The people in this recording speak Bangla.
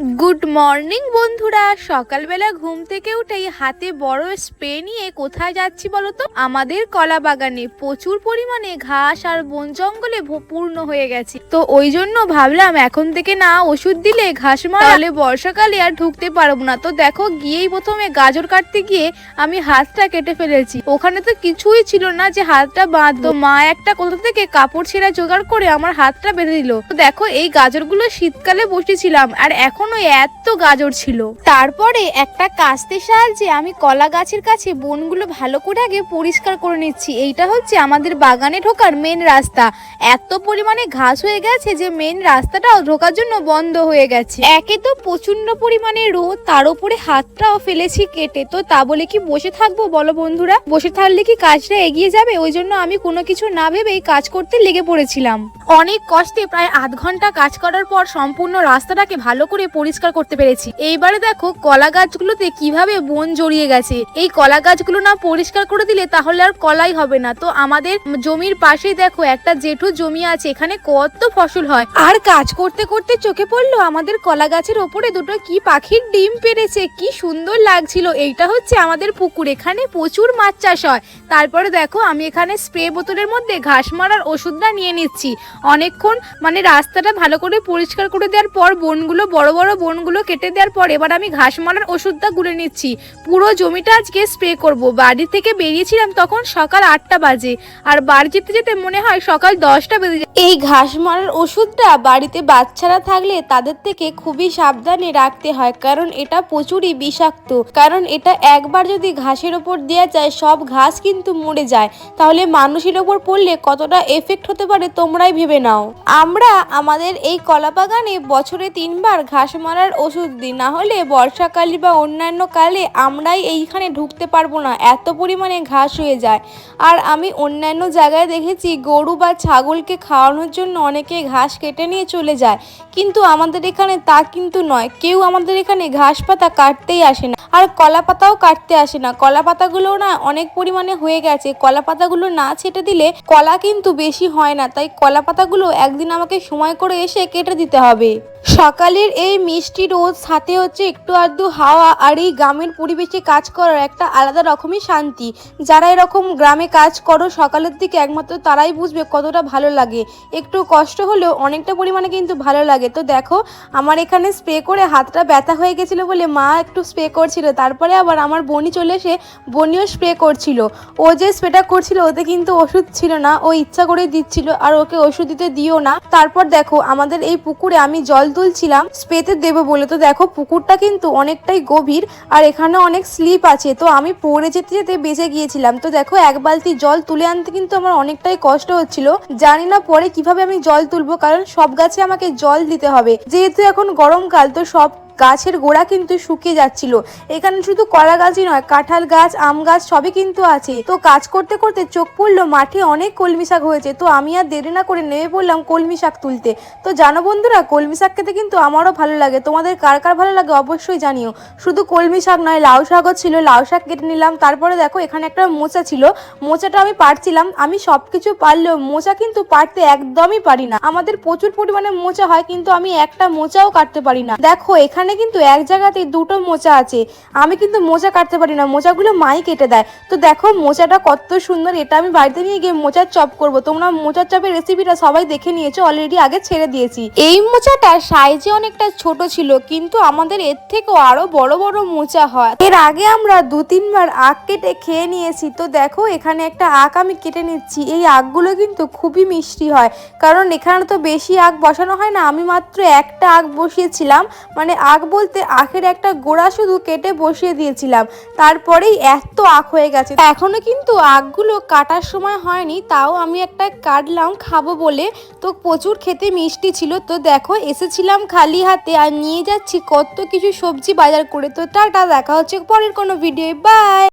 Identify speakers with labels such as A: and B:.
A: গুড মর্নিং বন্ধুরা। সকালবেলা ঘুম থেকে উঠেই হাতে বড় স্প্রে নিয়ে কোথায় যাচ্ছি বলো তো আমাদের কলা বাগানে প্রচুর পরিমাণে ঘাস আর বন জঙ্গলে পূর্ণ হয়ে গেছে। তো ওই জন্য ভাবলাম এখন থেকে না ওষুধ দিলে ঘাস মারলে বর্ষাকালে আর ঢুকতে পারব না। তো দেখো, গিয়েই প্রথমে গাজর কাটতে গিয়ে আমি হাতটা কেটে ফেলেছি। ওখানে তো কিছুই ছিল না যে হাতটা বাঁধতো মা একটা কোথা থেকে কাপড় ছেঁড়া জোগাড় করে আমার হাতটা বেঁধে দিল। তো দেখো, এই গাজরগুলো শীতকালে বসেছিলাম। আর এখনও এত গাজর ছিল। তারপরে একটা কাস্তের সাহায্যে আমি কলা গাছের কাছে বনগুলো ভালো করে আগে পরিষ্কার করে নিচ্ছি। এইটা হচ্ছে আমাদের বাগানে ঢোকার মেন রাস্তা। এত পরিমাণে ঘাস হয়ে গেছে যে মেন রাস্তাটাও ঢোকার জন্য বন্ধ হয়ে গেছে। একে তো প্রচণ্ড পরিমাণে রোদ, তার উপরে হাতটাও ফেলেছি কেটে। তো তা বলে কি বসে থাকব বলো বন্ধুরা? বসে থাকলে কি কাজটা এগিয়ে যাবে? ওই জন্য আমি কোনো কিছু না ভেবেই কাজ করতে লেগে পড়েছিলাম। অনেক কষ্টে প্রায় আধ ঘণ্টা কাজ করার পর সম্পূর্ণ রাস্তাটাকে ভালো করে পরিষ্কার করতে পেরেছি। এইবারে দেখো কলা গাছগুলোতে কীভাবে বন জড়িয়ে গেছে। এই কলা গাছগুলো না পরিষ্কার করে দিলে তাহলে আর কলাই হবে না। তো আমাদের জমির পাশেই দেখো একটা জেঠু জমি আছে, এখানে কত ফসল হয়। আর কাজ করতে করতে চোখে পড়ল, আমাদের কলা গাছের ওপরে দুটো কি পাখির ডিম পেরেছে, কি সুন্দর লাগছিল। এইটা হচ্ছে আমাদের পুকুর, এখানে প্রচুর মাছ চাষ হয়। তারপরে দেখো আমি এখানে স্প্রে বোতলের মধ্যে ঘাস মারার ওষুধটা নিয়ে নিচ্ছি। অনেকক্ষণ মানে রাস্তাটা ভালো করে পরিষ্কার করে দেওয়ার পর বনগুলো বড় বড় বনগুলো কেটে দেওয়ার পর এবার আমি ঘাস মারার ওষুধটা গুলে নিচ্ছি। পুরো জমিটা আজকে স্প্রে করব। বাড়ি থেকে বেরিয়েছিলাম তখন সকাল আটটা বাজে। আর বাড়ি যেতে যেতে মনে হয় সকাল দশটা বেজে যায়। এই ঘাস মারার ওষুধটা বাড়িতে বাচ্চারা থাকলে তাদের থেকে খুবই সাবধানে রাখতে হয়। কারণ এটা প্রচুরই বিষাক্ত। কারণ এটা একবার যদি ঘাসের ওপর দেওয়া যায়, সব ঘাস কিন্তু মরে যায়। তাহলে মানুষের ওপর পড়লে কতটা এফেক্ট হতে পারে তোমরাই ভেবে নাও। আমরা আমাদের এই কলা বাগানে বছরে তিনবার ঘাস মারার ওষুধ দিই। না হলে বর্ষাকালে বা অন্যান্য কালে আমরাই এইখানে ঢুকতে পারব না। এত পরিমাণে ঘাস হয়ে যায়। আর আমি অন্যান্য জায়গায় দেখেছি, গরু বা ছাগলকে খাওয়ানোর জন্য অনেকে ঘাস কেটে নিয়ে চলে যায়। কিন্তু আমাদের এখানে তা কিন্তু নয়। কেউ আমাদের এখানে ঘাস পাতা কাটতেই আসে না। আর কলা পাতাও কাটতে আসে না। কলা পাতাগুলো না অনেক পরিমাণে হয়ে গেছে। কলা পাতাগুলো না ছেটে দিলে কলা কিন্তু বেশি হয় না। তাই কলা পাতাগুলো একদিন আমাকে সময় করে এসে কেটে দিতে হবে। সকালের এই মিষ্টি রোদ সাথে হচ্ছে একটু আধটু হাওয়া আর এই গ্রামের পরিবেশে কাজ করার একটা আলাদা রকমই শান্তি। যারা এরকম গ্রামে কাজ করো, সকালের দিকে একমাত্র তারাই বুঝবে কতটা ভালো লাগে। একটু কষ্ট হলেও অনেকটা পরিমাণে কিন্তু ভালো লাগে। তো দেখো, আমার এখানে স্প্রে করে হাতটা ব্যথা হয়ে গেছিল বলে মা একটু স্প্রে করছিল। তারপরে আবার আমার বনি চলে এসে বনিও স্প্রে করছিল। ও যে স্প্রেটা করছিল ওতে কিন্তু ওষুধ ছিল না। ও ইচ্ছা করে দিচ্ছিল আর ওকে ওষুধ দিতে দিও না। তারপর দেখো, আমাদের এই পুকুরে আমি জল তুলছিলাম। স্পেতে দেবো বলে। তো দেখো, পুকুরটা কিন্তু অনেকটাই গভীর আর এখানে অনেক স্লিপ আছে। তো আমি পড়ে যেতে যেতে বেঁচে গিয়েছিলাম। তো দেখো, এক বালতি জল তুলে আনতে কিন্তু আমার অনেকটাই কষ্ট হচ্ছিল। জানি না পরে কীভাবে আমি জল তুলবো, কারণ সব গাছে আমাকে জল দিতে হবে। যেহেতু এখন গরমকাল, তো সব গাছের গোড়া কিন্তু শুকিয়ে যাচ্ছিল। এখানে শুধু কলা গাছই নয়, কাঁঠাল গাছ, আম গাছ সবই কিন্তু আছে। তো কাজ করতে করতে চোখ পড়ল, মাঠে অনেক কলমি শাক হয়েছে। তো আমি আর দেরি না করে নেমে পড়লাম কলমি শাক তুলতে। তো জানো বন্ধুরা, কলমি শাক খেতে কিন্তু আমারও ভালো লাগে। তোমাদের কার কার ভালো লাগে অবশ্যই জানিও। শুধু কলমি শাক নয়, লাউ শাকও ছিল। লাউ শাক কেটে নিলাম। তারপরে দেখো, এখানে একটা মোচা ছিল। মোচাটা আমি পারছিলাম। আমি সব কিছু পারলেও মোচা কিন্তু পারতে একদমই পারি না। আমাদের প্রচুর পরিমাণে মোচা হয়, কিন্তু আমি একটা মোচাও কাটতে পারি না। দেখো, এখানে কিন্তু এক জায়গাতে দুটো মোচা আছে। আমি কিন্তু মোচা কাটতে পারি না, মোচাগুলো মাই কেটে দেয়। তো দেখো মোচাটা কত সুন্দর, এটা আমি বাড়িতে নিয়ে গিয়ে মোচার চপ করব। তোমরা মোচার চপের রেসিপিটা সবাই দেখে নিয়েছো অলরেডি আগে ছেড়ে দিয়েছি। এই মোচাটা সাইজে অনেকটা ছোট ছিল, কিন্তু আমাদের এর থেকেও আরও বড় বড় মোচা হয়। এর আগে আমরা দু তিনবার আখ কেটে খেয়ে নিয়েছি। তো দেখো এখানে একটা আখ আমি কেটে নিচ্ছি। এই আখগুলো কিন্তু খুবই মিষ্টি হয়, কারণ এখানে তো বেশি আখ বসানো হয় না। আমি মাত্র একটা আখ বসিয়েছিলাম মানে আখ বলতে আখের একটা গোড়া শুধু কেটে বসিয়ে দিয়েছিলাম। তারপরেই এত আখ হয়ে গেছে। এখনও কিন্তু আখগুলো কাটার সময় হয়নি, তাও আমি একটা কাটলাম খাব বলে। তো প্রচুর খেতে মিষ্টি ছিল। তো দেখো, এসেছিলাম খালি হাতে আর নিয়ে যাচ্ছি কত কিছু সবজি বাজার করে। তো টাটা, দেখা হচ্ছে পরের কোনো ভিডিও বাই